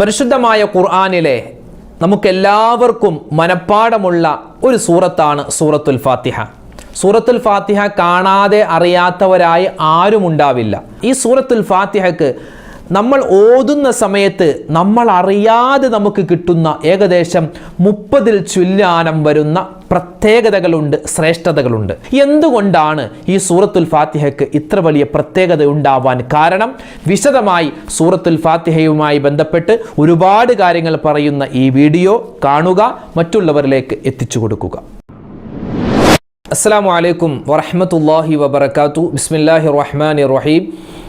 പരിശുദ്ധമായ ഖുർആാനിലെ നമുക്കെല്ലാവർക്കും മനഃപ്പാടമുള്ള ഒരു സൂറത്താണ് സൂറത്തുൽ ഫാത്തിഹ. സൂറത്തുൽ ഫാത്തിഹ കാണാതെ അറിയാത്തവരായി ആരുമുണ്ടാവില്ല. ഈ സൂറത്തുൽ ഫാത്തിഹക്ക് നമ്മൾ ഓതുന്ന സമയത്ത് നമ്മൾ അറിയാതെ നമുക്ക് കിട്ടുന്ന ഏകദേശം മുപ്പതിൽ ചുല്ലാനം വരുന്ന പ്രത്യേകതകളുണ്ട് ശ്രേഷ്ഠതകളുണ്ട്. എന്തുകൊണ്ടാണ് ഈ സൂറത്തുൽ ഫാത്തിഹയ്ക്ക് ഇത്ര വലിയ പ്രത്യേകത ഉണ്ടാവാൻ കാരണം? വിശദമായി സൂറത്തുൽ ഫാത്തിഹയുമായി ബന്ധപ്പെട്ട് ഒരുപാട് കാര്യങ്ങൾ പറയുന്ന ഈ വീഡിയോ കാണുക മറ്റുള്ളവരിലേക്ക് എത്തിച്ചു കൊടുക്കുക. അസ്സാം വലൈക്കും വറഹമത്തല്ലാഹി വബർക്കാത്തു ബിസ്മില്ലാഹി റഹ്മാൻ റഹീം.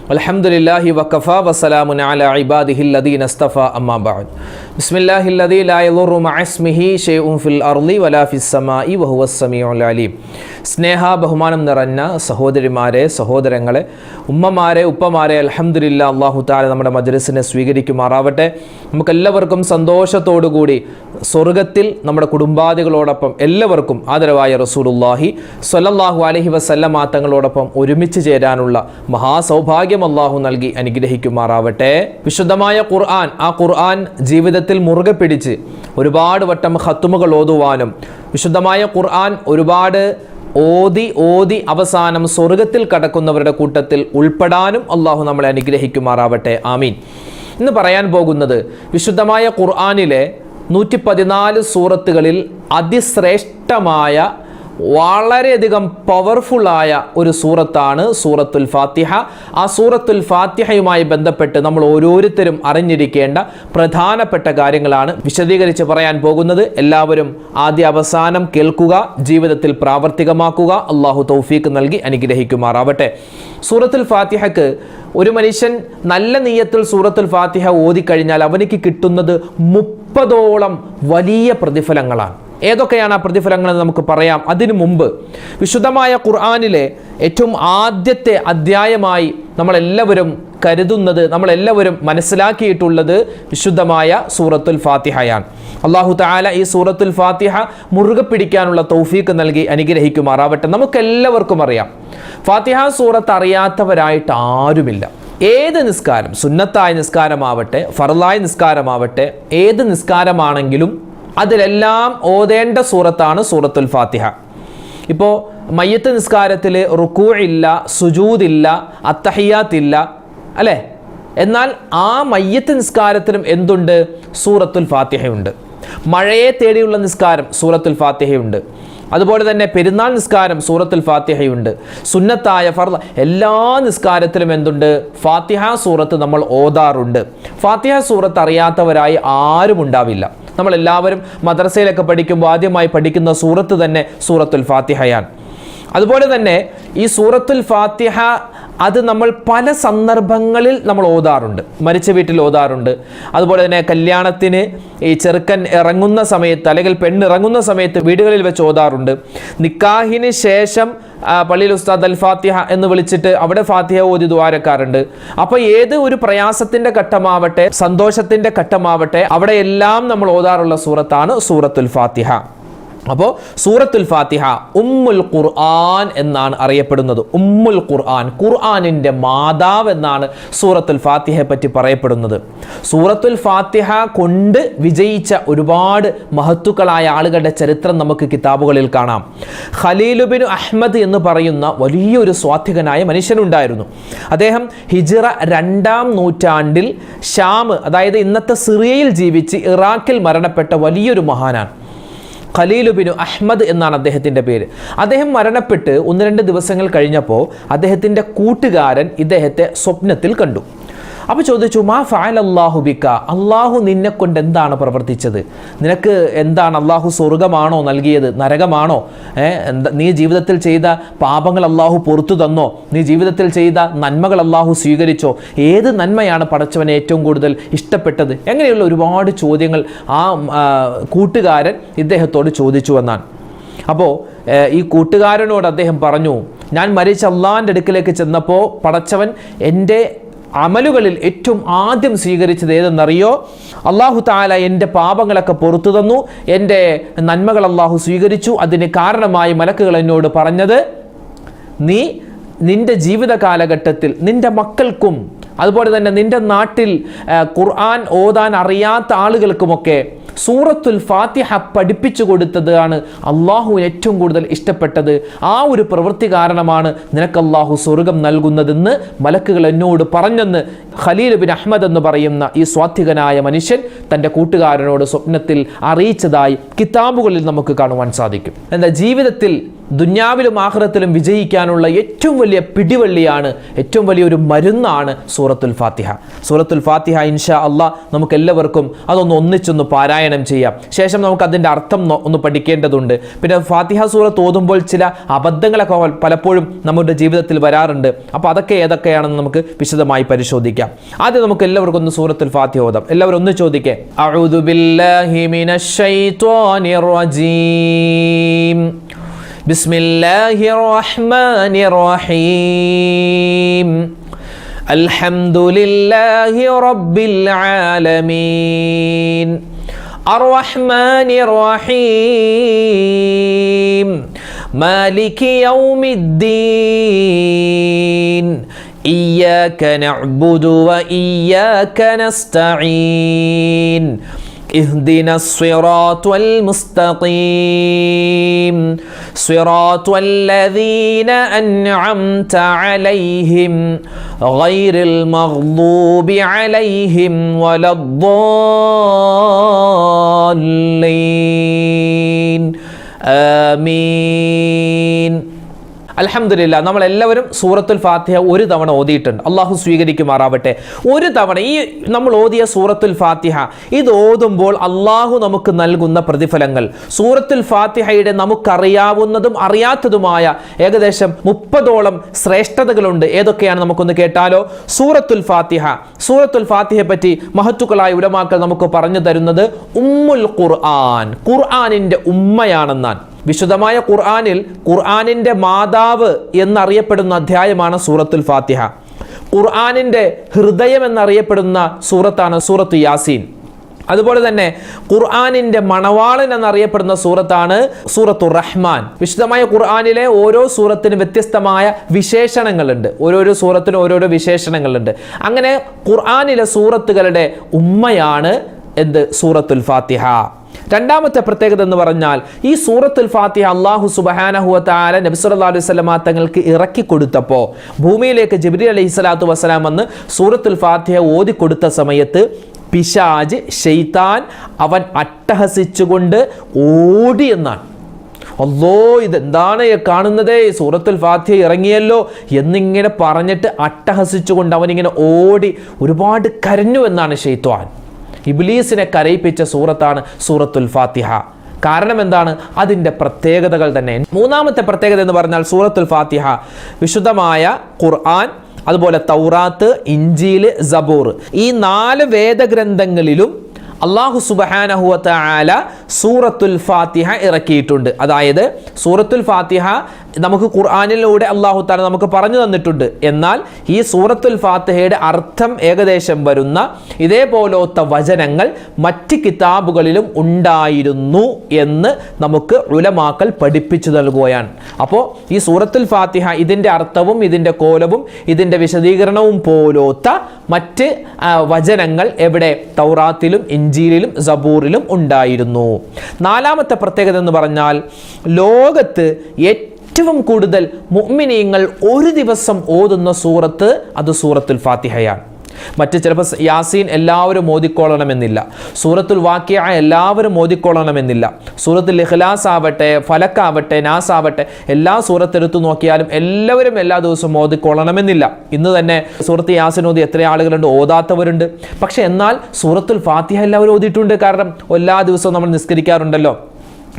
അൽഹംദുലില്ലാഹി വക്കഫ വസ്സലാമു അല ഇബാദിഹി ലദീൻ അസ്തഫ അമ്മാ ബഅദ്. ബിസ്മില്ലാഹി ലദീ ലാ യദുറു മഅസ്മിഹി ഷൈഉൻ ഫിൽ അർളി വലാ ഫിസ് സമാഇ വഹുവ സമീഉൽ അലീം. സ്നേഹ ബഹുമാനം നിറഞ്ഞ സഹോദരിമാരെ സഹോദരങ്ങളെ ഉമ്മമാരെ ഉപ്പമാരെ അലഹമുല്ല അള്ളാഹു താല നമ്മുടെ മജ്ലിസിനെ സ്വീകരിക്കുമാറാവട്ടെ. നമുക്കെല്ലാവർക്കും സന്തോഷത്തോടുകൂടി സ്വർഗത്തിൽ നമ്മുടെ കുടുംബാദികളോടൊപ്പം എല്ലാവർക്കും ആദരവായ റസൂലുല്ലാഹി സ്വല്ലല്ലാഹു അലഹി വസല്ലമ തങ്ങളോടൊപ്പം ഒരുമിച്ച് ചേരാനുള്ള മഹാസൗഭാഗ്യം അള്ളാഹു നൽകി അനുഗ്രഹിക്കുമാറാവട്ടെ. വിശുദ്ധമായ ഖുർആൻ ആ ഖുർആൻ ജീവിതത്തിൽ മുറുകെ പിടിച്ച് ഒരുപാട് വട്ടം ഹത്തുമുകൾ ഓതുവാനും വിശുദ്ധമായ ഖുർആൻ ഒരുപാട് ഓതി ഓതി അവസാനം സ്വർഗത്തിൽ കടക്കുന്നവരുടെ കൂട്ടത്തിൽ ഉൾപ്പെടാനും അള്ളാഹു നമ്മളെ അനുഗ്രഹിക്കുമാറാവട്ടെ. ആമീൻ. ഇന്ന് പറയാൻ പോകുന്നത് വിശുദ്ധമായ ഖുർആാനിലെ നൂറ്റി പതിനാല് സൂറത്തുകളിൽ അതിശ്രേഷ്ഠമായ വളരെയധികം പവർഫുള്ളായ ഒരു സൂറത്താണ് സൂറത്തുൽ ഫാത്തിഹ. ആ സൂറത്തുൽ ഫാത്തിഹയുമായി ബന്ധപ്പെട്ട് നമ്മൾ ഓരോരുത്തരും അറിഞ്ഞിരിക്കേണ്ട പ്രധാനപ്പെട്ട കാര്യങ്ങളാണ് വിശദീകരിച്ച് പറയാൻ പോകുന്നത്. എല്ലാവരും ആദ്യ അവസാനം കേൾക്കുക ജീവിതത്തിൽ പ്രാവർത്തികമാക്കുക. അള്ളാഹു തൗഫീക്ക് നൽകി അനുഗ്രഹിക്കുമാറാവട്ടെ. സൂറത്തുൽ ഫാത്തിഹക്ക് ഒരു മനുഷ്യൻ നല്ല നീയത്തിൽ സൂറത്തുൽ ഫാത്തിഹ ഓതിക്കഴിഞ്ഞാൽ അവനിക്ക് കിട്ടുന്നത് മുപ്പതോളം വലിയ പ്രതിഫലങ്ങളാണ്. ഏതൊക്കെയാണ് ആ പ്രതിഫലങ്ങൾ എന്ന് നമുക്ക് പറയാം. അതിനു മുമ്പ് വിശുദ്ധമായ ഖുർആാനിലെ ഏറ്റവും ആദ്യത്തെ അധ്യായമായി നമ്മളെല്ലാവരും കരുതുന്നത് നമ്മളെല്ലാവരും മനസ്സിലാക്കിയിട്ടുള്ളത് വിശുദ്ധമായ സൂറത്തുൽ ഫാത്തിഹയാണ്. അള്ളാഹു താല ഈ സൂറത്തുൽ ഫാത്തിഹ മുറുകെ പിടിക്കാനുള്ള തൗഫീക്ക് നൽകി അനുഗ്രഹിക്കുമാറാവട്ടെ. നമുക്കെല്ലാവർക്കും അറിയാം. ഫാത്തിഹ സൂറത്ത് അറിയാത്തവരായിട്ട് ആരുമില്ല. ഏത് നിസ്കാരം? സുന്നത്തായ നിസ്കാരമാവട്ടെ ഫറലായ നിസ്കാരമാവട്ടെ ഏത് നിസ്കാരമാണെങ്കിലും അതിലെല്ലാം ഓതേണ്ട സൂറത്താണ് സൂറത്തുൽ ഫാത്തിഹ. ഇപ്പോൾ മയ്യത്ത് നിസ്കാരത്തിൽ റുക്കൂ ഇല്ല സുജൂദില്ല അത്തഹിയാത്തില്ല അല്ലേ? എന്നാൽ ആ മയ്യത്ത് നിസ്കാരത്തിലും എന്തുണ്ട്? സൂറത്തുൽ ഫാത്തിഹയുണ്ട്. മഴയെ തേടിയുള്ള നിസ്കാരം സൂറത്തുൽ ഫാത്തിഹയുണ്ട്. അതുപോലെ തന്നെ പെരുന്നാൾ നിസ്കാരം സൂറത്തുൽ ഫാത്തിഹയുണ്ട്. സുന്നത്തായ ഫർദ എല്ലാ നിസ്കാരത്തിലും എന്തുണ്ട്? ഫാത്തിഹ സൂറത്ത് നമ്മൾ ഓതാറുണ്ട്. ഫാത്തിഹ സൂറത്ത് അറിയാത്തവരായി ആരും ഉണ്ടാവില്ല. നമ്മൾ എല്ലാവരും മദ്രസയിലൊക്കെ പഠിക്കുമ്പോൾ ആദ്യമായി പഠിക്കുന്ന സൂറത്ത് തന്നെ സൂറത്തുൽ ഫാത്തിഹയാണ്. അതുപോലെ തന്നെ ഈ സൂറത്തുൽ ഫാത്തിഹ അത് നമ്മൾ പല സന്ദർഭങ്ങളിൽ നമ്മൾ ഓതാറുണ്ട്. മരിച്ച വീട്ടിൽ ഓതാറുണ്ട്. അതുപോലെ തന്നെ കല്യാണത്തിന് ഈ ചെറുക്കൻ ഇറങ്ങുന്ന സമയത്ത് അല്ലെങ്കിൽ പെണ്ണ് ഇറങ്ങുന്ന സമയത്ത് വീടുകളിൽ വെച്ച് ഓതാറുണ്ട്. നിക്കാഹിന് ശേഷം പള്ളിയിൽ ഉസ്താദ് അൽ ഫാത്തിഹ എന്ന് വിളിച്ചിട്ട് അവിടെ ഫാത്തിഹ ഓതി ദ്വാരക്കാറുണ്ട്. അപ്പോൾ ഏത് ഒരു പ്രയാസത്തിന്റെ ഘട്ടമാവട്ടെ സന്തോഷത്തിന്റെ ഘട്ടമാവട്ടെ അവിടെ എല്ലാം നമ്മൾ ഓതാറുള്ള സൂറത്താണ് സൂറത്തുൽ ഫാത്തിഹ. അപ്പോൾ സൂറത്തുൽ ഫാത്തിഹ ഉമ്മുൽ ഖുർആൻ എന്നാണ് അറിയപ്പെടുന്നത്. ഉമ്മുൽ ഖുർആൻ ഖുർആനിന്റെ മാതാവ് എന്നാണ് സൂറത്തുൽ ഫാത്തിഹയെ പറ്റി പറയപ്പെടുന്നത്. സൂറത്തുൽ ഫാത്തിഹ കൊണ്ട് വിജയിച്ച ഒരുപാട് മഹത്തുക്കളായ ആളുകളുടെ ചരിത്രം നമുക്ക് കിതാബുകളിൽ കാണാം. ഖലീലുബിൻ അഹ്മദ് എന്ന് പറയുന്ന വലിയൊരു സ്വാത്വികനായ മനുഷ്യനുണ്ടായിരുന്നു. അദ്ദേഹം ഹിജിറ രണ്ടാം നൂറ്റാണ്ടിൽ ഷാം അതായത് ഇന്നത്തെ സിറിയയിൽ ജീവിച്ച് ഇറാഖിൽ മരണപ്പെട്ട വലിയൊരു മഹാനാണ്. ഖലീലുബിനു അഹ്മദ് എന്നാണ് അദ്ദേഹത്തിന്റെ പേര്. അദ്ദേഹം മരണപ്പെട്ട് ഒന്ന് രണ്ട് ദിവസങ്ങൾ കഴിഞ്ഞപ്പോൾ അദ്ദേഹത്തിന്റെ കൂട്ടുകാരൻ ഇദ്ദേഹത്തെ സ്വപ്നത്തിൽ കണ്ടു. അപ്പോൾ ചോദിച്ചു മാ ഫാൽ അള്ളാഹു ബിക്ക? അള്ളാഹു നിന്നെ കൊണ്ട് എന്താണ് പ്രവർത്തിച്ചത്? നിനക്ക് എന്താണ് അള്ളാഹു സ്വർഗമാണോ നൽകിയത്? നരകമാണോ? നീ ജീവിതത്തിൽ ചെയ്ത പാപങ്ങൾ അള്ളാഹു പൊറത്തു തന്നോ? നീ ജീവിതത്തിൽ ചെയ്ത നന്മകൾ അള്ളാഹു സ്വീകരിച്ചോ? ഏത് നന്മയാണ് പടച്ചവനെ ഏറ്റവും കൂടുതൽ ഇഷ്ടപ്പെട്ടത്? എങ്ങനെയുള്ള ഒരുപാട് ചോദ്യങ്ങൾ ആ കൂട്ടുകാരൻ ഇദ്ദേഹത്തോട് ചോദിച്ചു എന്നാണ് അപ്പോൾ ഈ കൂട്ടുകാരനോട് അദ്ദേഹം പറഞ്ഞു ഞാൻ മരിച്ച അള്ളാഹിന്റെ അടുക്കിലേക്ക് ചെന്നപ്പോൾ പടച്ചവൻ എന്റെ അമലുകളിൽ ഏറ്റവും ആദ്യം സ്വീകരിച്ചത് ഏതെന്നറിയോ? അള്ളാഹു താല എന്റെ പാപങ്ങളൊക്കെ പുറത്തു തന്നു. എന്റെ നന്മകൾ അള്ളാഹു സ്വീകരിച്ചു. അതിന് കാരണമായി മലക്കുകൾ എന്നോട് പറഞ്ഞത് നീ നിന്റെ ജീവിത കാലഘട്ടത്തിൽ നിന്റെ മക്കൾക്കും അതുപോലെ തന്നെ നിന്റെ നാട്ടിൽ ഖുർആൻ ഓതാൻ അറിയാത്ത ആളുകൾക്കുമൊക്കെ സൂറത്തുൽ ഫാത്തിഹ പഠിപ്പിച്ചു കൊടുത്തതാണ് അള്ളാഹു ഏറ്റവും കൂടുതൽ ഇഷ്ടപ്പെട്ടത്. ആ ഒരു പ്രവൃത്തി കാരണമാണ് നിനക്ക് അള്ളാഹു സ്വർഗം നൽകുന്നതെന്ന് മലക്കുകൾ എന്നോട് പറഞ്ഞെന്ന് ഖലീൽ ബിൻ അഹമ്മദ് എന്ന് പറയുന്ന ഈ സ്വാത്വികനായ മനുഷ്യൻ തന്റെ കൂട്ടുകാരനോട് സ്വപ്നത്തിൽ അറിയിച്ചതായി കിതാബുകളിൽ നമുക്ക് കാണുവാൻ സാധിക്കും. എന്താ ജീവിതത്തിൽ ദുന്യാവിലും ആഹ്റത്തിലും വിജയിക്കാനുള്ള ഏറ്റവും വലിയ പിടിവള്ളിയാണ് ഏറ്റവും വലിയൊരു മരുന്നാണ് സൂറത്തുൽ ഫാത്തിഹ. സൂറത്തുൽ ഫാത്തിഹ ഇൻഷാ അള്ളാ നമുക്ക് എല്ലാവർക്കും അതൊന്ന് ഒന്നിച്ചൊന്ന് പാരായണം ചെയ്യാം. ശേഷം നമുക്ക് അതിന്റെ അർത്ഥം ഒന്ന് പഠിക്കേണ്ടതുണ്ട്. പിന്നെ ഫാത്തിഹ സൂറത്ത് ഓതുമ്പോൾ ചില അബദ്ധങ്ങളൊക്കെ പലപ്പോഴും നമ്മുടെ ജീവിതത്തിൽ വരാറുണ്ട്. അപ്പോൾ അതൊക്കെ ഏതൊക്കെയാണെന്ന് നമുക്ക് വിശദമായി പരിശോധിക്കാം. ആദ്യം നമുക്ക് എല്ലാവർക്കും ഒന്ന് സൂറത്തുൽ ഫാത്തിഹ ഓതാം എല്ലാവരും ഒന്ന് ചോദിക്കേ അഊദു ബില്ലാഹി മിനശ് ശൈത്വാനിർ റജീം بسم الله الرحمن الرحيم الحمد لله رب العالمين الرحمن الرحيم مالك يوم الدين إياك نعبد وإياك نستعين. اهدنا الصراط المستقيم. صراط الذين أنعمت عليهم غير المغضوب عليهم ولا الضالين. آمين. അലഹമില്ല നമ്മൾ എല്ലാവരും സൂറത്തുൽ ഫാത്തിഹ ഒരു തവണ ഓതിയിട്ടുണ്ട്. അള്ളാഹു സ്വീകരിക്കുമാറാവട്ടെ. ഒരു തവണ ഈ നമ്മൾ ഓതിയ സൂറത്തുൽ ഫാത്തിഹ ഇത് ഓതുമ്പോൾ അള്ളാഹു നമുക്ക് നൽകുന്ന പ്രതിഫലങ്ങൾ. സൂറത്തുൽ ഫാത്തിഹയുടെ നമുക്കറിയാവുന്നതും അറിയാത്തതുമായ ഏകദേശം മുപ്പതോളം ശ്രേഷ്ഠതകളുണ്ട്. ഏതൊക്കെയാണ് നമുക്കൊന്ന് കേട്ടാലോ? സൂറത്തുൽ ഫാത്തിഹ. സൂറത്തുൽ ഫാത്തിഹയെ പറ്റി മഹത്തുക്കളായ ഉടമാക്കൾ നമുക്ക് പറഞ്ഞു തരുന്നത് ഉമ്മുൽ ഖുർആൻ. ഖുർആാനിന്റെ ഉമ്മയാണെന്നാണ്. വിശുദ്ധമായ ഖുർആാനിൽ ഖുർആാനിന്റെ മാതാവ് എന്നറിയപ്പെടുന്ന അധ്യായമാണ് സൂറത്തുൽ ഫാത്തിഹ. ഖുർആാനിന്റെ ഹൃദയം എന്നറിയപ്പെടുന്ന സൂറത്താണ് സൂറത്ത് യാസീൻ. അതുപോലെ തന്നെ ഖുർആാനിന്റെ മണവാളൻ എന്നറിയപ്പെടുന്ന സൂറത്താണ് സൂറത്തു റഹ്മാൻ. വിശുദ്ധമായ ഖുർആാനിലെ ഓരോ സൂറത്തിനും വ്യത്യസ്തമായ വിശേഷണങ്ങളുണ്ട്. ഓരോരോ സൂറത്തിനും ഓരോരോ വിശേഷണങ്ങളുണ്ട്. അങ്ങനെ ഖുർആാനിലെ സൂറത്തുകളുടെ ഉമ്മയാണ് എന്ത്? സൂറത്തുൽ ഫാത്തിഹ. രണ്ടാമത്തെ പ്രത്യേകത എന്ന് പറഞ്ഞാൽ ഈ സൂറത്തുൽ ഫാത്തിഹ അള്ളാഹു സുബഹാനഹുവത്താല നബിസ്വല്ലാ അലൈഹി തങ്ങൾക്ക് ഇറക്കി കൊടുത്തപ്പോൾ ഭൂമിയിലേക്ക് ജബിരി അലൈഹി സ്വലാത്തു വസ്സലാം വന്ന് സൂറത്തുൽ ഫാത്തിഹ ഓതി കൊടുത്ത സമയത്ത് പിശാജ് ഷെയ്ത്താൻ അവൻ അട്ടഹസിച്ചുകൊണ്ട് ഓടി എന്നാണ്. അല്ലോ ഇതെന്താണ് കാണുന്നത്? സൂറത്തുൽ ഫാത്തിഹ ഇറങ്ങിയല്ലോ എന്നിങ്ങനെ പറഞ്ഞിട്ട് അട്ടഹസിച്ചുകൊണ്ട് അവനിങ്ങനെ ഓടി ഒരുപാട് കരഞ്ഞു എന്നാണ് ഷെയ്ത്വാൻ ഇബ്ലീസിനെ കരയിപ്പിച്ച സൂറത്താണ് സൂറത്തുൽ ഫാത്തിഹ. കാരണം എന്താണ്? അതിന്റെ പ്രത്യേകതകൾ തന്നെ. മൂന്നാമത്തെ പ്രത്യേകത എന്ന് പറഞ്ഞാൽ സൂറത്തുൽ ഫാത്തിഹ. വിശുദ്ധമായ ഖുർആൻ അതുപോലെ തൗറാത്ത് ഇഞ്ചീൽ സബൂർ. ഈ നാല് വേദഗ്രന്ഥങ്ങളിലും അള്ളാഹു സുബഹാനഹുവത്ത ആല സൂറത്തുൽ ഫാത്തിഹ ഇറക്കിയിട്ടുണ്ട്. അതായത് സൂറത്തുൽ ഫാത്തിഹ നമുക്ക് ഖുർആാനിലൂടെ അള്ളാഹു താല നമുക്ക് പറഞ്ഞു തന്നിട്ടുണ്ട്. എന്നാൽ ഈ സൂറത്തുൽ ഫാത്തിഹയുടെ അർത്ഥം ഏകദേശം വരുന്ന ഇതേപോലത്തെ വചനങ്ങൾ മറ്റ് കിതാബുകളിലും ഉണ്ടായിരുന്നു എന്ന് നമുക്ക് ഉലമാക്കൽ പഠിപ്പിച്ചു നൽകുകയാണ്. അപ്പോൾ ഈ സൂറത്തുൽ ഫാത്തിഹ ഇതിന്റെ അർത്ഥവും ഇതിന്റെ കോലവും ഇതിന്റെ വിശദീകരണവും പോലോത്ത മറ്റ് വചനങ്ങൾ എവിടെ? തൗറാത്തിലും ഇഞ്ചീലിലും സബൂറിലും ഉണ്ടായിരുന്നു. നാലാമത്തെ പ്രത്യേകത എന്ന് പറഞ്ഞാൽ ലോകത്ത് ഏറ്റവും കൂടുതൽ മുഅ്മിനീങ്ങൾ ഒരു ദിവസം ഓതുന്ന സൂറത്ത് അത് സൂറത്തുൽ ഫാത്തിഹയാണ്. മറ്റ് ചിലപ്പോൾ യാസീൻ എല്ലാവരും ഓതിക്കൊള്ളണമെന്നില്ല. സൂറത്തുൽ വാക്യ എല്ലാവരും ഓതിക്കൊള്ളണമെന്നില്ല. സൂറത്തുൽ ഇഖ്ലാസ് ആവട്ടെ ഫലക്കാവട്ടെ നാസ് ആവട്ടെ എല്ലാ സൂറത്തെടുത്തു നോക്കിയാലും എല്ലാവരും എല്ലാ ദിവസവും ഓതിക്കൊള്ളണമെന്നില്ല. ഇന്ന് തന്നെ സൂറത്ത് യാസീൻ ഓതി എത്ര ആളുകളുണ്ട് ഓതാത്തവരുണ്ട്. പക്ഷെ എന്നാൽ സൂറത്തുൽ ഫാത്തിഹ എല്ലാവരും ഓതിയിട്ടുണ്ട്. കാരണം എല്ലാ ദിവസവും നമ്മൾ നിസ്കരിക്കാറുണ്ടല്ലോ.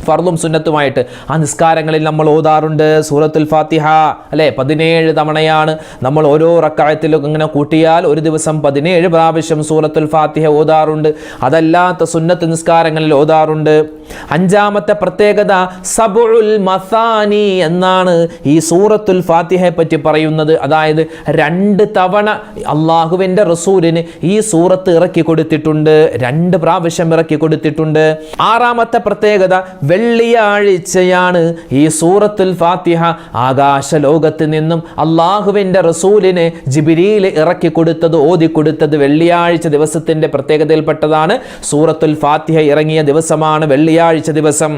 ഫർദും സുന്നത്തുമായിട്ട്. ആ നിസ്കാരങ്ങളിൽ നമ്മൾ ഓതാറുണ്ട് സൂറത്തുൽ ഫാത്തിഹ അല്ലേ? പതിനേഴ് തവണയാണ് നമ്മൾ ഓരോ റക്കായത്തിലും ഇങ്ങനെ കൂട്ടിയാൽ ഒരു ദിവസം പതിനേഴ് പ്രാവശ്യം സൂറത്തുൽ ഫാത്തിഹ ഓതാറുണ്ട്. അതല്ലാത്ത സുന്നത്ത് നിസ്കാരങ്ങളിൽ ഓതാറുണ്ട്. അഞ്ചാമത്തെ പ്രത്യേകത സബുൽ മസാനി എന്നാണ് ഈ സൂറത്തുൽ ഫാത്തിഹയെ പറ്റി പറയുന്നത്. അതായത് രണ്ട് തവണ അള്ളാഹുവിന്റെ റസൂലിന് ഈ സൂറത്ത് ഇറക്കി കൊടുത്തിട്ടുണ്ട്. രണ്ട് പ്രാവശ്യം ഇറക്കി കൊടുത്തിട്ടുണ്ട്. ആറാമത്തെ പ്രത്യേകത വെള്ളിയാഴ്ചയാണ് ഈ സൂറത്തുൽ ഫാത്തിഹ ആകാശ ലോകത്ത് നിന്നും അള്ളാഹുവിന്റെ റസൂലിനെ ജിബിരിയിൽ ഇറക്കി കൊടുത്തത് ഓതി കൊടുത്തത് വെള്ളിയാഴ്ച ദിവസത്തിന്റെ പ്രത്യേകതയിൽപ്പെട്ടതാണ്. സൂറത്തുൽ ഫാത്തിഹ ഇറങ്ങിയ ദിവസമാണ് വെള്ളിയാഴ്ച ദിവസം.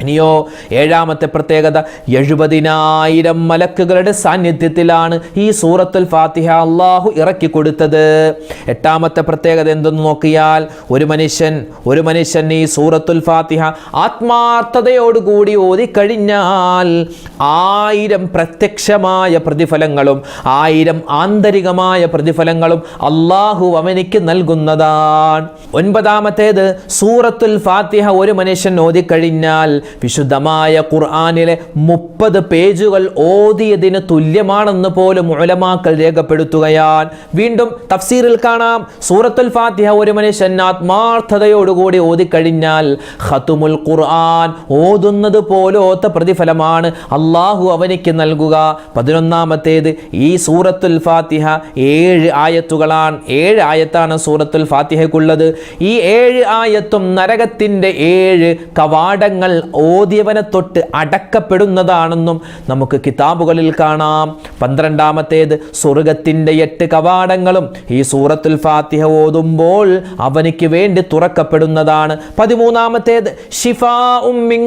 ഇനിയോ ഏഴാമത്തെ പ്രത്യേകത എഴുപതിനായിരം മലക്കുകളുടെ സാന്നിധ്യത്തിലാണ് ഈ സൂറത്തുൽ ഫാത്തിഹ അള്ളാഹു ഇറക്കി കൊടുത്തത്. എട്ടാമത്തെ പ്രത്യേകത എന്തെന്ന് നോക്കിയാൽ ഒരു മനുഷ്യൻ ഒരു മനുഷ്യൻ ഈ സൂറത്തുൽ ഫാത്തിഹ ആത്മാർത്ഥതയോടുകൂടി ഓതിക്കഴിഞ്ഞാൽ ആയിരം പ്രത്യക്ഷമായ പ്രതിഫലങ്ങളും ആയിരം ആന്തരികമായ പ്രതിഫലങ്ങളും അള്ളാഹു അവനിക്ക് നൽകുന്നതാണ്. ഒൻപതാമത്തേത് സൂറത്തുൽ ഫാത്തിഹ ഒരു മനുഷ്യൻ ഓതിക്കഴിഞ്ഞാൽ വിശുദ്ധമായ ഖുർആാനിലെ മുപ്പത് പേജുകൾ ഓതിയതിന് തുല്യമാണെന്ന് പോലും ഉലമാക്കൾ രേഖപ്പെടുത്തുകയാൽ വീണ്ടും തഫ്സീറിൽ കാണാം. സൂറത്തുൽ ഫാത്തിഹ ഒരു മനുഷ്യൻ ആത്മാർത്ഥതയോടുകൂടി ഓതിക്കഴിഞ്ഞാൽ ഖത്തുമുൽ ഖുർആൻ ഓതുന്നത് പോലോത്ത പ്രതിഫലമാണ് അള്ളാഹു അവനിക്ക് നൽകുക. പതിനൊന്നാമത്തേത് ഈ സൂറത്തുൽ ഫാത്തിഹ ഏഴ് ആയത്തുകളാണ്. ഏഴ് ആയത്താണ് സൂറത്തുൽ ഫാത്തിഹയ്ക്കുള്ളത്. ഈ ഏഴ് ആയത്തും നരകത്തിന്റെ ഏഴ് കവാടങ്ങൾ ഓതിയവനെ തൊട്ട് അടക്കപ്പെടുന്നതാണെന്നും നമുക്ക് കിതാബുകളിൽ കാണാം. പന്ത്രണ്ടാമത്തേത് സ്വർഗത്തിന്റെ എട്ട് കവാടങ്ങളും. ഈ സൂറത്തുൽ ഫാത്തിഹ ഓതുമ്പോൾ അവനിക്ക് വേണ്ടി തുറക്കപ്പെടുന്നതാണ്. പതിമൂന്നാമത്തേത് ഷിഫാ ഉമ്മിൻ.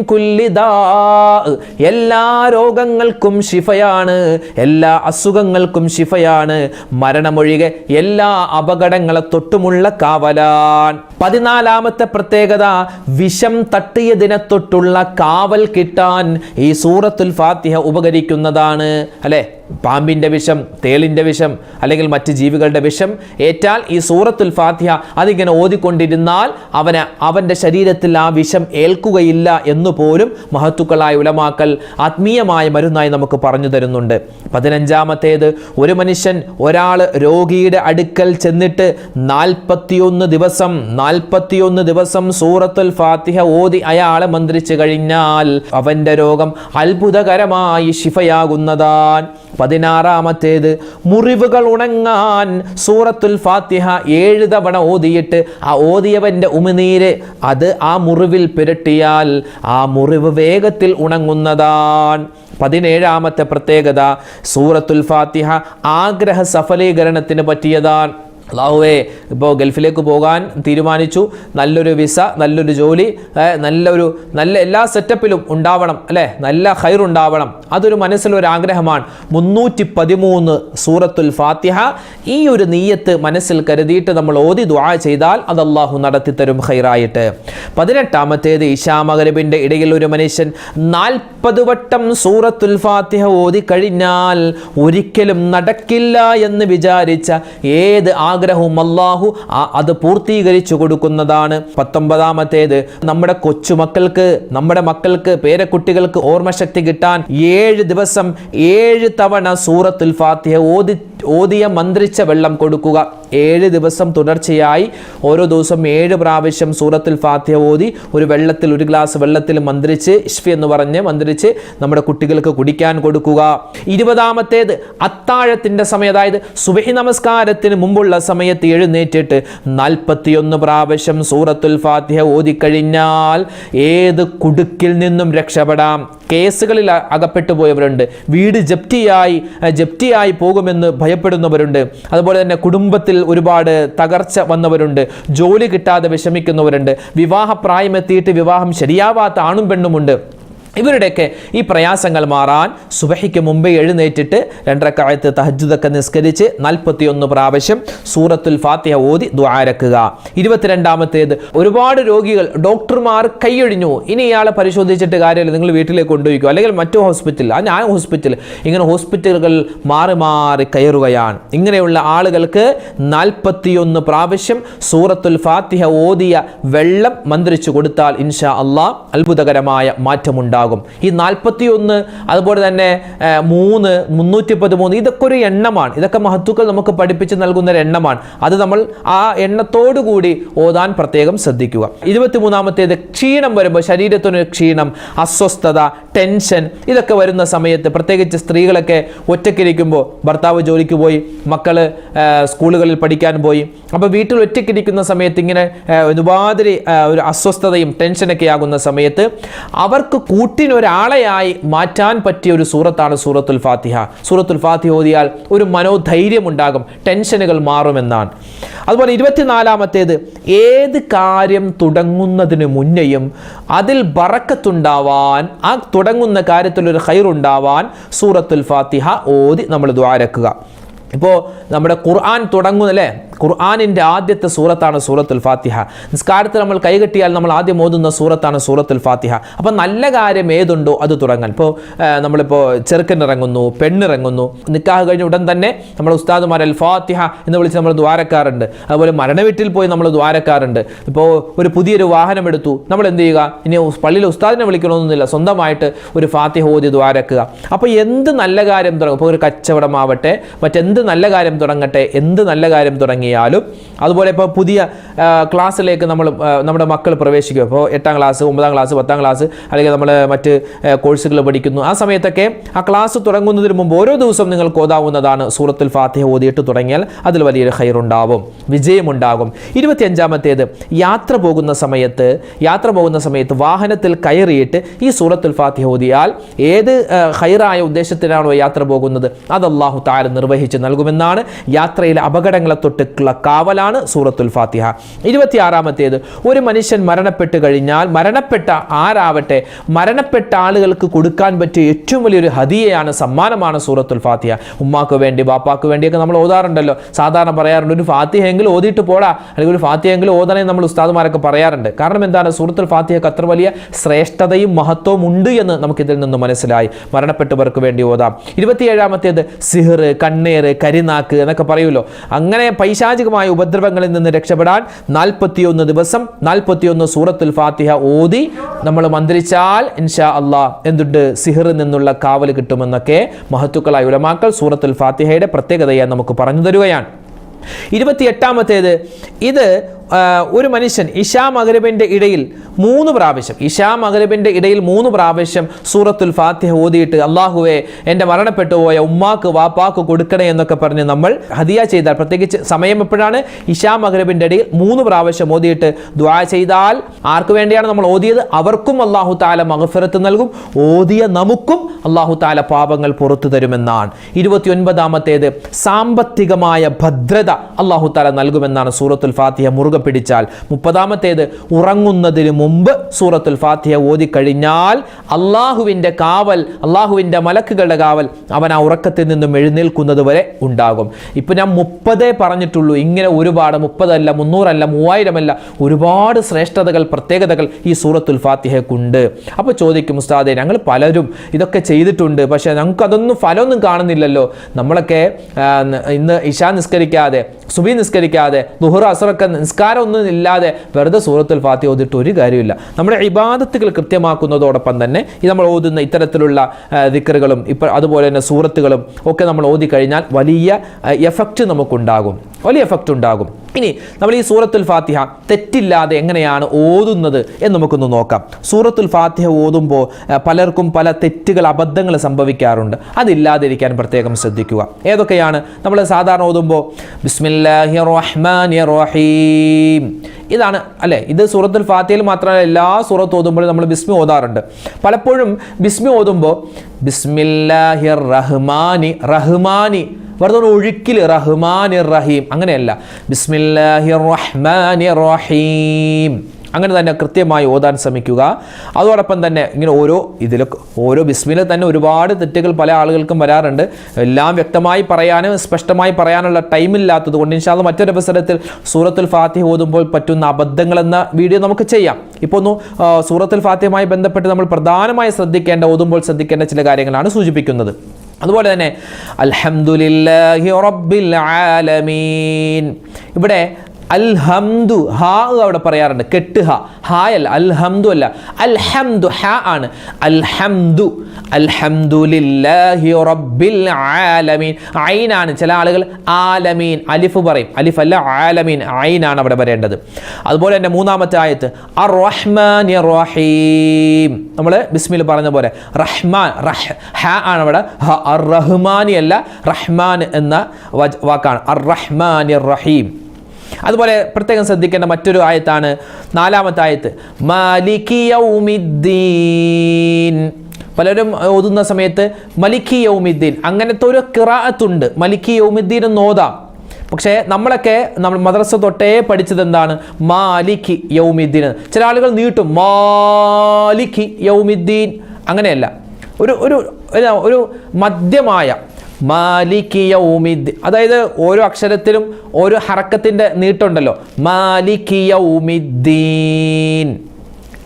എല്ലാ രോഗങ്ങൾക്കും ഷിഫയാണ് എല്ലാ അസുഖങ്ങൾക്കും ഷിഫയാണ് മരണമൊഴികെ എല്ലാ അപകടങ്ങളെ തൊട്ടുമുള്ള കാവലാൻ. പതിനാലാമത്തെ പ്രത്യേകത വിഷം തട്ടിയതിനെ തൊട്ടുള്ള കാവൽ കിട്ടാൻ ഈ സൂറത്തുൽ ഫാത്തിഹ ഉപകരിക്കുന്നതാണ് അല്ലേ? പാമ്പിന്റെ വിഷം തേളിന്റെ വിഷം അല്ലെങ്കിൽ മറ്റ് ജീവികളുടെ വിഷം ഏറ്റാൽ ഈ സൂറത്തുൽ ഫാത്തിഹ അതിങ്ങനെ ഓതിക്കൊണ്ടിരുന്നാൽ അവന് അവന്റെ ശരീരത്തിൽ ആ വിഷം ഏൽക്കുകയില്ല എന്ന് പോലും മഹത്തുക്കളായ ഉലമാക്കൽ ആത്മീയമായ മരുന്നായി നമുക്ക് പറഞ്ഞു തരുന്നുണ്ട്. പതിനഞ്ചാമത്തേത് ഒരു മനുഷ്യൻ ഒരാൾ രോഗിയുടെ അടുക്കൽ ചെന്നിട്ട് നാൽപ്പത്തിയൊന്ന് ദിവസം നാൽപ്പത്തിയൊന്ന് ദിവസം സൂറത്തുൽ ഫാത്തിഹ ഓതി അയാളെ മന്ത്രിച്ചു കഴിഞ്ഞാൽ അവന്റെ രോഗം അത്ഭുതകരമായി ശിഫയാകുന്നതാൻ. പതിനാറാമത്തേത് മുറിവുകൾ ഉണങ്ങാൻ. സൂറത്തുൽ ഫാത്തിഹ ഏഴ് തവണ ഓതിയിട്ട് ആ ഓതിയവന്റെ ഉമിനീര് അത് ആ മുറിവിൽ പുരട്ടിയാൽ ആ മുറിവ് വേഗത്തിൽ ഉണങ്ങുന്നതാണ് പതിനേഴാമത്തെ പ്രത്യേകത സൂറത്തുൽ ഫാത്തിഹ ആഗ്രഹ സഫലീകരണത്തിന് പറ്റിയതാണ് അള്ളാഹുവേ ഇപ്പോൾ ഗൾഫിലേക്ക് പോകാൻ തീരുമാനിച്ചു. നല്ലൊരു വിസ നല്ലൊരു ജോലി നല്ലൊരു നല്ല എല്ലാ സെറ്റപ്പിലും ഉണ്ടാവണം അല്ലേ? നല്ല ഹൈർ ഉണ്ടാവണം. അതൊരു മനസ്സിലൊരു ആഗ്രഹമാണ് മുന്നൂറ്റി പതിമൂന്ന് സൂറത്തുൽ ഫാത്തിഹ. ഈ ഒരു നീയത്ത് മനസ്സിൽ കരുതിയിട്ട് നമ്മൾ ഓതി ദുആ ചെയ്താൽ അത് അള്ളാഹു നടത്തിത്തരും ഹൈറായിട്ട് പതിനെട്ടാമത്തേത് ഇഷാ മകരബിന്റെ ഇടയിൽ ഒരു മനുഷ്യൻ നാൽപ്പത് വട്ടം സൂറത്തുൽ ഫാത്തിഹ ഓതി കഴിഞ്ഞാൽ ഒരിക്കലും നടക്കില്ല എന്ന് വിചാരിച്ച ഏത് ആഗ്രഹവും അള്ളാഹു അത് പൂർത്തീകരിച്ചു കൊടുക്കുന്നതാണ്. പത്തൊമ്പതാമത്തേത് നമ്മുടെ കൊച്ചുമക്കൾക്ക് നമ്മുടെ മക്കൾക്ക് പേരക്കുട്ടികൾക്ക് ഓർമ്മശക്തി കിട്ടാൻ ഏഴ് ദിവസം ഏഴ് തവണ സൂറത്തുൽ ഫാത്തിഹ ഓതി ഓതിയ മന്ത്രിച്ച വെള്ളം കൊടുക്കുക. ഏഴ് ദിവസം തുടർച്ചയായി ഓരോ ദിവസം ഏഴ് പ്രാവശ്യം സൂറത്തുൽ ഫാത്തിഹ ഓതി ഒരു വെള്ളത്തിൽ ഒരു ഗ്ലാസ് വെള്ളത്തിൽ മന്ത്രിച്ച് ഇഷ്ഫി എന്ന് പറഞ്ഞ് മന്ത്രിച്ച് നമ്മുടെ കുട്ടികൾക്ക് കുടിക്കാൻ കൊടുക്കുക. ഇരുപതാമത്തേത് അത്താഴത്തിന്റെ സമയം. അതായത് സുബഹി നമസ്കാരത്തിന് മുമ്പുള്ള സമയത്ത് എഴുന്നേറ്റിട്ട് നാൽപ്പത്തിയൊന്ന് പ്രാവശ്യം സൂറത്തുൽ ഫാത്തിഹ ഓതിക്കഴിഞ്ഞാൽ ഏത് കുടുക്കിൽ നിന്നും രക്ഷപ്പെടാം? കേസുകളിൽ അകപ്പെട്ടു പോയവരുണ്ട്. വീട് ജപ്തിയായി ജപ്തിയായി പോകുമെന്ന് ഭയപ്പെടുന്നവരുണ്ട്. അതുപോലെ തന്നെ കുടുംബത്തിൽ ഒരുപാട് തകർച്ച വന്നവരുണ്ട്. ജോലി കിട്ടാതെ വിഷമിക്കുന്നവരുണ്ട്. വിവാഹപ്രായമെത്തിയിട്ട് വിവാഹം ശരിയാവാത്ത ആണും പെണ്ണുമുണ്ട്. ഇവരുടെയൊക്കെ ഈ പ്രയാസങ്ങൾ മാറാൻ സുബഹിക്ക് മുമ്പേ എഴുന്നേറ്റിട്ട് രണ്ടരക്കാലത്ത് തഹജുദൊക്കെ നിസ്കരിച്ച് നാൽപ്പത്തിയൊന്ന് പ്രാവശ്യം സൂറത്തുൽ ഫാത്തിഹ ഓതി ദ്വാരക്കുക ഇരുപത്തിരണ്ടാമത്തേത് ഒരുപാട് രോഗികൾ ഡോക്ടർമാർ കൈയൊഴിഞ്ഞു. ഇനി ഇയാളെ പരിശോധിച്ചിട്ട് കാര്യമില്ല നിങ്ങൾ വീട്ടിലേക്ക് കൊണ്ടുപോയിക്കോ. അല്ലെങ്കിൽ മറ്റു ഹോസ്പിറ്റൽ ആ ഞാൻ ഹോസ്പിറ്റൽ. ഇങ്ങനെ ഹോസ്പിറ്റലുകൾ മാറി മാറി കയറുകയാണ്. ഇങ്ങനെയുള്ള ആളുകൾക്ക് നാൽപ്പത്തിയൊന്ന് പ്രാവശ്യം സൂറത്തുൽ ഫാത്തിഹ ഓതിയ വെള്ളം മന്ത്രിച്ചു കൊടുത്താൽ ഇൻഷാ അള്ളാഹ് അത്ഭുതകരമായ മാറ്റമുണ്ടാകും. ഉണ്ടാകും ഈ നാൽപ്പത്തിയൊന്ന് അതുപോലെ തന്നെ മൂന്ന് മുന്നൂറ്റി പതിമൂന്ന് ഇതൊക്കെ ഒരു എണ്ണമാണ്. ഇതൊക്കെ മഹത്തുക്കൾ നമുക്ക് പഠിപ്പിച്ച് നൽകുന്ന ഒരു എണ്ണമാണ്. അത് നമ്മൾ ആ എണ്ണത്തോടു കൂടി ഓതാൻ പ്രത്യേകം ശ്രദ്ധിക്കുക. ഇരുപത്തിമൂന്നാമത്തേത് ക്ഷീണം വരുമ്പോൾ ശരീരത്തിനൊരു ക്ഷീണം അസ്വസ്ഥത ടെൻഷൻ ഇതൊക്കെ വരുന്ന സമയത്ത് പ്രത്യേകിച്ച് സ്ത്രീകളൊക്കെ ഒറ്റക്കിരിക്കുമ്പോൾ ഭർത്താവ് ജോലിക്ക് പോയി മക്കൾ സ്കൂളുകളിൽ പഠിക്കാൻ പോയി. അപ്പോൾ വീട്ടിൽ ഒറ്റക്കിരിക്കുന്ന സമയത്ത് ഇങ്ങനെ ഒരുപാതിരി ഒരു അസ്വസ്ഥതയും ടെൻഷനൊക്കെ ആകുന്ന സമയത്ത് അവർക്ക് കൂട്ടിനൊരാളെയായി മാറ്റാൻ പറ്റിയ ഒരു സൂറത്താണ് സൂറത്തുൽ ഫാത്തിഹ. സൂറത്തുൽ ഫാത്തിഹ ഓതിയാൽ ഒരു മനോധൈര്യം ഉണ്ടാകും ടെൻഷനുകൾ മാറുമെന്നാണ്. അതുപോലെ ഇരുപത്തിനാലാമത്തേത് ഏത് കാര്യം തുടങ്ങുന്നതിന് മുന്നെയും അതിൽ ബറക്കത്തുണ്ടാവാൻ ആ തുടങ്ങുന്ന കാര്യത്തിൽ ഒരു ഹൈറുണ്ടാവാൻ സൂറത്തുൽ ഫാത്തിഹ ഓതി നമ്മൾ ദ്വാരക്കുക. ഇപ്പോൾ നമ്മുടെ ഖുർആൻ തുടങ്ങുന്ന അല്ലേ? ഖുർആാനിന്റെ ആദ്യത്തെ സൂറത്താണ് സൂറത്തുൽ ഫാത്തിഹ. നിസ്കാരത്തിൽ നമ്മൾ കൈകെട്ടിയാൽ നമ്മൾ ആദ്യം ഓതുന്ന സൂറത്താണ് സൂറത്തുൽ ഫാത്തിഹ. അപ്പോൾ നല്ല കാര്യം ഏതുണ്ടോ അത് തുടങ്ങാൻ. ഇപ്പോൾ നമ്മളിപ്പോൾ ചെറുക്കനിറങ്ങുന്നു പെണ്ണിറങ്ങുന്നു. നിക്കാഹ് കഴിഞ്ഞ ഉടൻ തന്നെ നമ്മൾ ഉസ്താദുമാർ അൽ ഫാത്തിഹ എന്ന് വിളിച്ച് നമ്മൾ ദ്വാരക്കാറുണ്ട്. അതുപോലെ മരണവീട്ടിൽ പോയി നമ്മൾ ദ്വാരക്കാറുണ്ട്. ഇപ്പോൾ ഒരു പുതിയൊരു വാഹനം എടുത്തു നമ്മൾ എന്ത് ചെയ്യുക? ഇനി പള്ളിയിൽ ഉസ്താദിനെ വിളിക്കണമെന്നൊന്നുമില്ല സ്വന്തമായിട്ട് ഒരു ഫാത്തിഹ ഓതി ദ്വാരക്കുക. അപ്പോൾ എന്ത് നല്ല കാര്യം തുടങ്ങും? ഇപ്പോൾ ഒരു കച്ചവടമാവട്ടെ മറ്റെന്ത് നല്ല കാര്യം തുടങ്ങട്ടെ എന്ത് നല്ല കാര്യം തുടങ്ങിയാലും. അതുപോലെ ഇപ്പോൾ പുതിയ ക്ലാസ്സിലേക്ക് നമ്മൾ നമ്മുടെ മക്കൾ പ്രവേശിക്കും. ഇപ്പോൾ എട്ടാം ക്ലാസ് ഒമ്പതാം ക്ലാസ് പത്താം ക്ലാസ് അല്ലെങ്കിൽ നമ്മൾ മറ്റ് കോഴ്സുകൾ പഠിക്കുന്നു. ആ സമയത്തൊക്കെ ആ ക്ലാസ് തുടങ്ങുന്നതിന് മുമ്പ് ഓരോ ദിവസവും നിങ്ങൾക്ക് ഓതാവുന്നതാണ് സൂറത്തുൽ ഫാത്തിഹ ഓതിയിട്ട് തുടങ്ങിയാൽ അതിൽ വലിയൊരു ഹൈറുണ്ടാവും വിജയമുണ്ടാകും. ഇരുപത്തിയഞ്ചാമത്തേത് യാത്ര പോകുന്ന സമയത്ത് യാത്ര പോകുന്ന സമയത്ത് വാഹനത്തിൽ കയറിയിട്ട് ഈ സൂറത്തുൽ ഫാത്തിഹ ഓതിയാൽ ഏത് ഹൈറായ ഉദ്ദേശത്തിനാണോ യാത്ര പോകുന്നത് അത് അള്ളാഹു താര നിർവഹിച്ച് നൽകുമെന്നാണ് യാത്രയിലെ അപകടങ്ങളെ തൊട്ടുള്ള കാവലാണ് സൂറത്തുൽ ഫാത്തിഹ. ഇരുപത്തിയാറാമത്തേത് ഒരു മനുഷ്യൻ മരണപ്പെട്ട് കഴിഞ്ഞാൽ മരണപ്പെട്ട ആരാവട്ടെ മരണപ്പെട്ട ആളുകൾക്ക് കൊടുക്കാൻ പറ്റിയ ഏറ്റവും വലിയൊരു ഹദിയയാണ് സമ്മാനമാണ് സൂറത്തുൽ ഫാത്തിഹ. ഉമ്മാക്ക് വേണ്ടി ബാപ്പാക്ക് വേണ്ടിയൊക്കെ നമ്മൾ ഓതാറുണ്ടല്ലോ. സാധാരണ പറയാറുണ്ട് ഒരു ഫാത്തിഹയെങ്കിലും ഓതിയിട്ട് പോടാ. അല്ലെങ്കിൽ ഒരു ഫാത്തിഹയെങ്കിലും ഓതണേ നമ്മൾ ഉസ്താദുമാരൊക്കെ പറയാറുണ്ട്. കാരണം എന്താണ്? സൂറത്തുൽ ഫാത്തിഹക്ക് അത്ര വലിയ ശ്രേഷ്ഠതയും മഹത്വവും ഉണ്ട് എന്ന് നമുക്കിതിൽ നിന്ന് മനസ്സിലായി. മരണപ്പെട്ടവർക്ക് വേണ്ടി ഓതാം. ഇരുപത്തിയേഴാമത്തേത് സിഹർ കണ്ണേറ് കരിനാക്ക് എന്നൊക്കെ പറയുമല്ലോ. അങ്ങനെ പൈശാചികമായ ഉപദ്രവങ്ങളിൽ നിന്ന് രക്ഷപ്പെടാൻ നാൽപ്പത്തിയൊന്ന് ദിവസം നാൽപ്പത്തിയൊന്ന് സൂറത്തുൽ ഫാത്തിഹ ഓതി നമ്മൾ മന്ത്രിച്ചാൽ ഇൻഷാ അള്ളാ എന്തുണ്ട്? സിഹറിൽ നിന്നുള്ള കാവൽ കിട്ടുമെന്നൊക്കെ മഹത്തുക്കളായ ഉലമാക്കൾ സൂറത്തുൽ ഫാത്തിഹയുടെ പ്രത്യേകതയെ നമുക്ക് പറഞ്ഞു തരുകയാണ്. ഇരുപത്തിയെട്ടാമത്തേത് ഇത് ഒരു മനുഷ്യൻ ഇഷാ മകരബിന്റെ ഇടയിൽ മൂന്ന് പ്രാവശ്യം ഇഷാ മകരബിന്റെ ഇടയിൽ മൂന്ന് പ്രാവശ്യം സൂറത്തുൽ ഫാത്തിഹ ഓതിയിട്ട് അള്ളാഹുവെ എന്റെ മരണപ്പെട്ടു പോയ ഉമ്മാക്ക് വാപ്പാക്ക് കൊടുക്കണേ എന്നൊക്കെ പറഞ്ഞ് നമ്മൾ ഹദിയ ചെയ്താൽ പ്രത്യേകിച്ച് സമയം എപ്പോഴാണ്? ഇഷാ മകരബിന്റെ ഇടയിൽ മൂന്ന് പ്രാവശ്യം ഓതിയിട്ട് ദ്വാ ചെയ്താൽ ആർക്ക് വേണ്ടിയാണ് നമ്മൾ ഓതിയത്? അവർക്കും അള്ളാഹു താല മഹഫിറത്ത് നൽകും. ഓതിയ നമുക്കും അള്ളാഹു താല പാപങ്ങൾ പുറത്തു തരുമെന്നാണ്. ഇരുപത്തിയൊൻപതാമത്തേത് സാമ്പത്തികമായ ഭദ്രത അള്ളാഹു താല നൽകുമെന്നാണ് സൂറത്തുൽ ഫാത്തിഹ മുറുകെ പിടിച്ചാൽ മുപ്പതാമത്തേത് ഉറങ്ങുന്നതിന് മുമ്പ് സൂറത്തുൽ ഫാത്തിഹ ഓതിക്കഴിഞ്ഞാൽ അള്ളാഹുവിന്റെ കാവൽ അള്ളാഹുവിന്റെ മലക്കുകളുടെ കാവൽ അവൻ ആ ഉറക്കത്തിൽ നിന്നും എഴുന്നേൽക്കുന്നത് വരെ ഉണ്ടാകും. ഇപ്പം ഞാൻ മുപ്പതേ പറഞ്ഞിട്ടുള്ളൂ. ഇങ്ങനെ ഒരുപാട് മുപ്പതല്ല മുന്നൂറല്ല മൂവായിരമല്ല ഒരുപാട് ശ്രേഷ്ഠതകൾ പ്രത്യേകതകൾ ഈ സൂറത്തുൽ ഫാത്തിഹക്കുണ്ട് അപ്പോൾ ചോദിക്കും ഉസ്താദെ ഞങ്ങൾ പലരും ഇതൊക്കെ ചെയ്തിട്ടുണ്ട്. പക്ഷേ ഞങ്ങൾക്കതൊന്നും ഫലമൊന്നും കാണുന്നില്ലല്ലോ. നമ്മളൊക്കെ ഇന്ന് ഇഷ നിസ്കരിക്കാതെ സുബി നിസ്കരിക്കാതെ ദുഹുർ അസറൊക്കെ നിസ്കാരമൊന്നും ഇല്ലാതെ വെറുതെ സൂറത്തുൽ ഫാത്തി ഓതിട്ട് ഒരു കാര്യമില്ല നമ്മുടെ ഇബാദത്തുകൾ കൃത്യമാക്കുന്നതോടൊപ്പം തന്നെ ഈ നമ്മൾ ഓതുന്ന ഇത്തരത്തിലുള്ള ദിക്കറുകളും ഇപ്പം അതുപോലെ തന്നെ സൂറത്തുകളും ഒക്കെ നമ്മൾ ഓതി കഴിഞ്ഞാൽ വലിയ എഫക്റ്റ് നമുക്കുണ്ടാകും. വലിയ എഫക്റ്റ് ഉണ്ടാകും. ഇനി നമ്മൾ ഈ സൂറത്തുൽ ഫാത്തിഹ തെറ്റില്ലാതെ എങ്ങനെയാണ് ഓതുന്നത് എന്ന് നമുക്കൊന്ന് നോക്കാം. സൂറത്തുൽ ഫാത്തിഹ ഓതുമ്പോൾ പലർക്കും പല തെറ്റുകൾ അബദ്ധങ്ങൾ സംഭവിക്കാറുണ്ട്. അതില്ലാതിരിക്കാൻ പ്രത്യേകം ശ്രദ്ധിക്കുക. ഏതൊക്കെയാണ്? നമ്മൾ സാധാരണ ഓതുമ്പോൾ റഹ്മാനി റഹീം ഇതാണ് അല്ലേ? ഇത് സൂറത്തുൽ ഫാത്തിയിൽ മാത്രമല്ല എല്ലാ സൂറത്ത് ഓതുമ്പോഴും നമ്മൾ ബിസ്മി ഓതാറുണ്ട്. പലപ്പോഴും ബിസ്മി ഓതുമ്പോൾ ബിസ്മില്ലാഹിർ റഹ്മാനി റഹ്മാനി വെറുതെ ഒരു ഒഴുക്കിൽ റഹ്മാനി റഹീം അങ്ങനെയല്ല. ബിസ്മില്ലാഹിർ റഹ്മാനി റഹീം അങ്ങനെ തന്നെ കൃത്യമായി ഓതാൻ ശ്രമിക്കുക. അതോടൊപ്പം തന്നെ ഇങ്ങനെ ഓരോ ഇതിൽ ഓരോ ബിസ്മിൽ തന്നെ ഒരുപാട് തെറ്റുകൾ പല ആളുകൾക്കും വരാറുണ്ട്. എല്ലാം വ്യക്തമായി പറയാനും സ്പഷ്ടമായി പറയാനുള്ള ടൈമില്ലാത്തത് കൊണ്ട് ഇൻഷാൽ മറ്റൊരു അവസരത്തിൽ സൂറത്തുൽ ഫാത്തി ഓതുമ്പോൾ പറ്റുന്ന അബദ്ധങ്ങൾ എന്ന വീഡിയോ നമുക്ക് ചെയ്യാം. ഇപ്പോൾ ഒന്ന് സൂറത്തുൽ ഫാത്തിയുമായി ബന്ധപ്പെട്ട് നമ്മൾ പ്രധാനമായി ശ്രദ്ധിക്കേണ്ട ഓതുമ്പോൾ ശ്രദ്ധിക്കേണ്ട ചില കാര്യങ്ങളാണ് സൂചിപ്പിക്കുന്നത്. അതുപോലെ തന്നെ അൽഹംദുലില്ലാഹി റബ്ബിൽ ആലമീൻ. ഇവിടെ അൽഹംദു ഹാ അവിടെ പറയാറുണ്ട്. കെട്ട് ഹ. ഹായല്ല അൽഹംദു അല്ല. അൽഹംദു ഹ ആണ്. അൽഹംദു അൽഹംദുലില്ലാഹി റബ്ബിൽ ആലമീൻ. ഐനാണ് ചില ആളുകൾ ആലമീൻ. അലിഫ് പറയും. അലിഫ് അല്ല ആലമീൻ. ഐനാണ് അവിടെ വരേണ്ടത്. അതുപോലെ തന്നെ മൂന്നാമത്തെ ആയത്ത് അർ റഹ്മാൻ റഹീം നമ്മൾ ബിസ്മിൽ പറഞ്ഞ പോലെ റഹ്മാൻ റഹ് ഹ ആണ് അവിടെ. അർ റഹ്മാനി അല്ല റഹ്മാൻ എന്ന വാക്കാണ്. അർ റഹ്മാൻ റഹീം അതുപോലെ പ്രത്യേകം ശ്രദ്ധിക്കേണ്ട മറ്റൊരു ആയത്താണ് നാലാമത്തെ ആയത്ത്. പലരും ഓതുന്ന സമയത്ത് മലിക്കി യൗമിദ്ദീൻ. അങ്ങനത്തെ ഒരു കിറാത്തുണ്ട് മലിക്കി യൗമിദ്ദീൻ എന്ന് ഓതാം. പക്ഷേ നമ്മളൊക്കെ നമ്മൾ മദ്രസ തൊട്ടേ പഠിച്ചത് എന്താണ്? മാലിക്കി യൗമിദ്ദീൻ. ചില ആളുകൾ നീട്ടും. മാലിക്കി യൗമിദ്ദീൻ. അങ്ങനെയല്ല. ഒരു ഒരു- ഒരു മധ്യമായ മാലിക് യൗമിദ്. അതായത് ഓരോ അക്ഷരത്തിലും ഓരോ ഹറക്കത്തിന്റെ നീട്ടുണ്ടല്ലോ മാലിക് യൗമിദ്ദീൻ.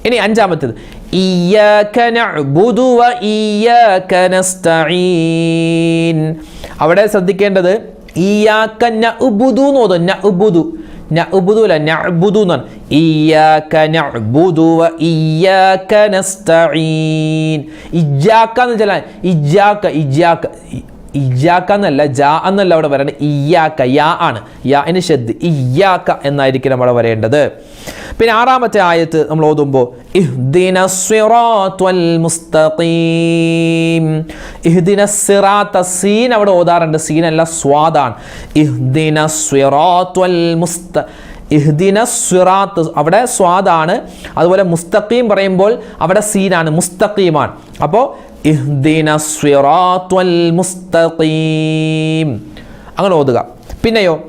ഇനി അഞ്ചാമത്തേത്. അവിടെ ശ്രദ്ധിക്കേണ്ടത് നഅ്ബുദു എന്ന് ഇയ്യാക ഇയ്യാക്ക എന്നല്ല ജാ എന്നല്ല അവിടെ വരേണ്ട ഇയ്യാക്ക യാ ആണ്. യാ ഇനി ഷദ് ഇയ്യാക്ക എന്നായിരിക്കണം അവിടെ വരേണ്ടത്. പിന്നെ ആറാമത്തെ ആയത്ത് നമ്മൾ ഓതുമ്പോൾ ഇഹ്ദിന സിറാത്വൽ മുസ്തഖീം. ഇഹ്ദിന സിറാത്ത സീൻ അവിടെ ഓതാറുണ്ട്. സീൻ അല്ല സ്വാദാണ്. ഇഹ്ദിന സിറാത്വൽ മുസ്ത ഇഹ്ദിന സിറാത്ത് അവിടെ സ്വാദാണ്. അതുപോലെ മുസ്തഖീം പറയുമ്പോൾ അവിടെ സീനാണ് മുസ്തഖീമാണ്. അപ്പോൾ മുസ്തഖീം. അങ്ങനെ ഓതുക. പിന്നെയോ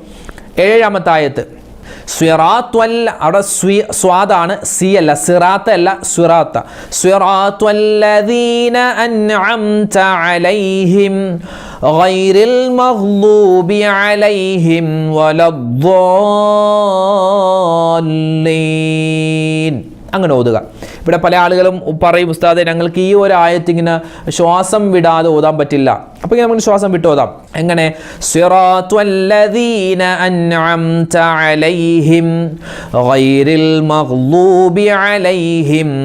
ഏഴാമത്തെ ആയത്ത് സ്വിറാത്വൽ അവിടെ സ്വി സ്വാദാണ് സി അല്ല സിറാത്ത് അല്ല സ്വിറാത്ത സ്വിറാത്വല്ലദീന അൻഅംത അലൈഹിം ഗൈറിൽ മഗ്ളൂബി അലൈഹിം വലദ്ദാല്ലീൻ. അങ്ങനെ ഓതുക. ഇവിടെ പല ആളുകളും പറയും ഉസ്താദെ ഞങ്ങൾക്ക് ഈ ഒരു ആയത്തിങ്ങനെ ശ്വാസം വിടാതെ ഓതാൻ പറ്റില്ല. അപ്പോൾ ഇങ്ങനെ നമുക്ക് ശ്വാസം വിട്ട് ഓതാം. എങ്ങനെ?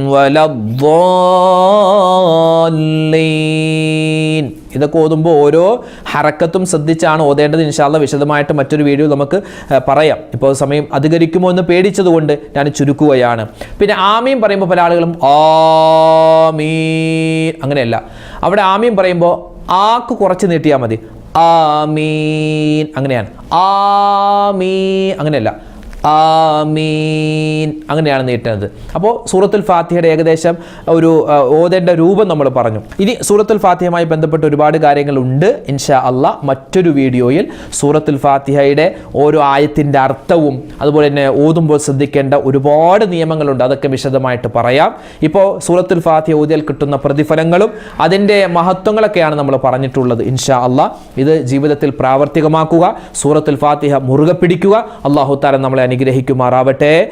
വലദ്ദാല്ലീൻ. ഇതൊക്കെ ഓതുമ്പോൾ ഓരോ ഹറക്കത്തും ശ്രദ്ധിച്ചാണ് ഓതേണ്ടത്. ഇൻഷാല്ല വിശദമായിട്ട് മറ്റൊരു വീഡിയോ നമുക്ക് പറയാം. ഇപ്പോൾ സമയം അധികരിക്കുമോ എന്ന് പേടിച്ചതുകൊണ്ട് ഞാൻ ചുരുക്കുകയാണ്. പിന്നെ ആമീൻ പറയുമ്പോൾ പല ആളുകളും ആമീ അങ്ങനെയല്ല. അവിടെ ആമീൻ പറയുമ്പോൾ ആക്ക് കുറച്ച് നീട്ടിയാൽ മതി. ആമീൻ അങ്ങനെയാണ്. ആമീ അങ്ങനെയല്ല. ആമീൻ. അങ്ങനെയാണ് നീട്ടുന്നത്. അപ്പോൾ സൂറത്തുൽ ഫാത്തിഹയുടെ ഏകദേശം ഒരു ഓതേണ്ട രൂപം നമ്മൾ പറഞ്ഞു. ഇനി സൂറത്തുൽ ഫാത്തിഹയുമായി ബന്ധപ്പെട്ട് ഒരുപാട് കാര്യങ്ങളുണ്ട്. ഇൻഷാ അള്ളാ മറ്റൊരു വീഡിയോയിൽ സൂറത്തുൽ ഫാത്തിഹയുടെ ഓരോ ആയത്തിന്റെ അർത്ഥവും അതുപോലെ തന്നെ ഓതുമ്പോൾ ശ്രദ്ധിക്കേണ്ട ഒരുപാട് നിയമങ്ങളുണ്ട്. അതൊക്കെ വിശദമായിട്ട് പറയാം. ഇപ്പോൾ സൂറത്തുൽ ഫാത്തിഹ ഓതിയാൽ കിട്ടുന്ന പ്രതിഫലങ്ങളും അതിന്റെ മഹത്വങ്ങളൊക്കെയാണ് നമ്മൾ പറഞ്ഞിട്ടുള്ളത്. ഇൻഷാ അള്ളാ ഇത് ജീവിതത്തിൽ പ്രാവർത്തികമാക്കുക സൂറത്തുൽ ഫാത്തിഹ മുറുകെ പിടിക്കുക. അള്ളാഹു താരം നമ്മളെ അനുഗ്രഹിക്കുമാറാവട്ടെ.